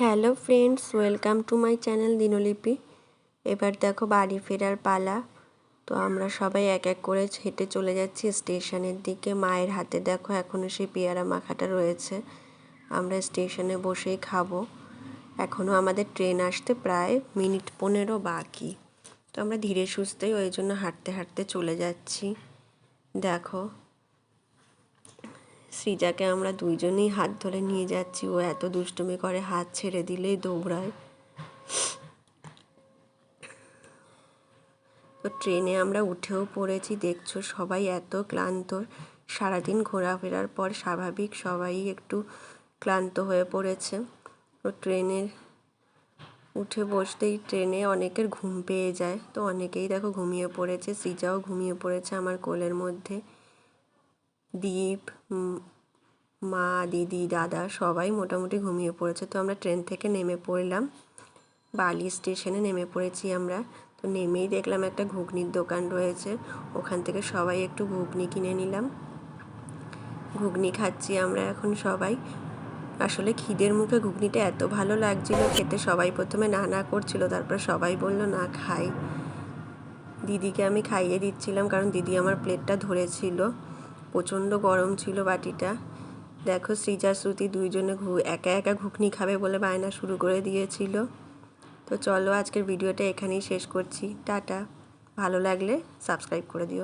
Hello friends, welcome to my channel Dinlipi. এবার দেখো বাড়ি ফেরার পালা। তো আমরা সবাই এক এক করে হেঁটে চলে যাচ্ছি স্টেশনের দিকে। মায়ের হাতে দেখো এখনও সেই পেয়ারা মাখাটা রয়েছে। আমরা স্টেশনে বসেই খাব। এখনও আমাদের ট্রেন আসতে প্রায় মিনিট পনেরো বাকি। তো আমরা ধীরে সুস্থেই ওই জন্য হাঁটতে হাঁটতে চলে যাচ্ছি। দেখো সৃজাকে আমরা দুইজনেই হাত ধরে নিয়ে যাচ্ছি। ও এত দুষ্টুমি করে হাত ছেড়ে দিলেই দৌড়ায়। তো ট্রেনে আমরা উঠেও পড়েছি, দেখছ সবাই এত ক্লান্ত। সারাদিন ঘোরাফেরার পর স্বাভাবিক সবাই একটু ক্লান্ত হয়ে পড়েছে। তো ট্রেনের উঠে বসতেই ট্রেনে অনেকের ঘুম পেয়ে যায়। তো অনেকেই দেখো ঘুমিয়ে পড়েছে, সৃজাও ঘুমিয়ে পড়েছে আমার কোলের মধ্যে। দীপ মা, দিদি, দাদা সবাই মোটামুটি ঘুমিয়ে পড়েছে। তো আমরা ট্রেন থেকে নেমে পড়লাম। বালি স্টেশনে নেমে পড়েছি আমরা। তো নেমেই দেখলাম একটা ঘুগনির দোকান রয়েছে। ওখান থেকে সবাই একটু ঘুগনি কিনে নিলাম। ঘুগনি খাচ্ছি আমরা এখন সবাই। আসলে খিদের মুখে ঘুগনিটা এত ভালো লাগছিল, খেতে সবাই প্রথমে না না করছিল, তারপর সবাই বলল, না, খাই। দিদিকে আমি খাইয়ে দিচ্ছিলাম, কারণ দিদি আমার প্লেটটা ধরেছিল। প্রচণ্ড গরম ছিল বাটিটা। দেখো সৃজা শ্রুতি দুইজনে ঘু, একা একা ঘুগনি খাবে বলে বায়না শুরু করে দিয়েছিল। তো চলো আজকের ভিডিওটা এখানেই শেষ করছি। টাটা। ভালো লাগলে সাবস্ক্রাইব করে দিও।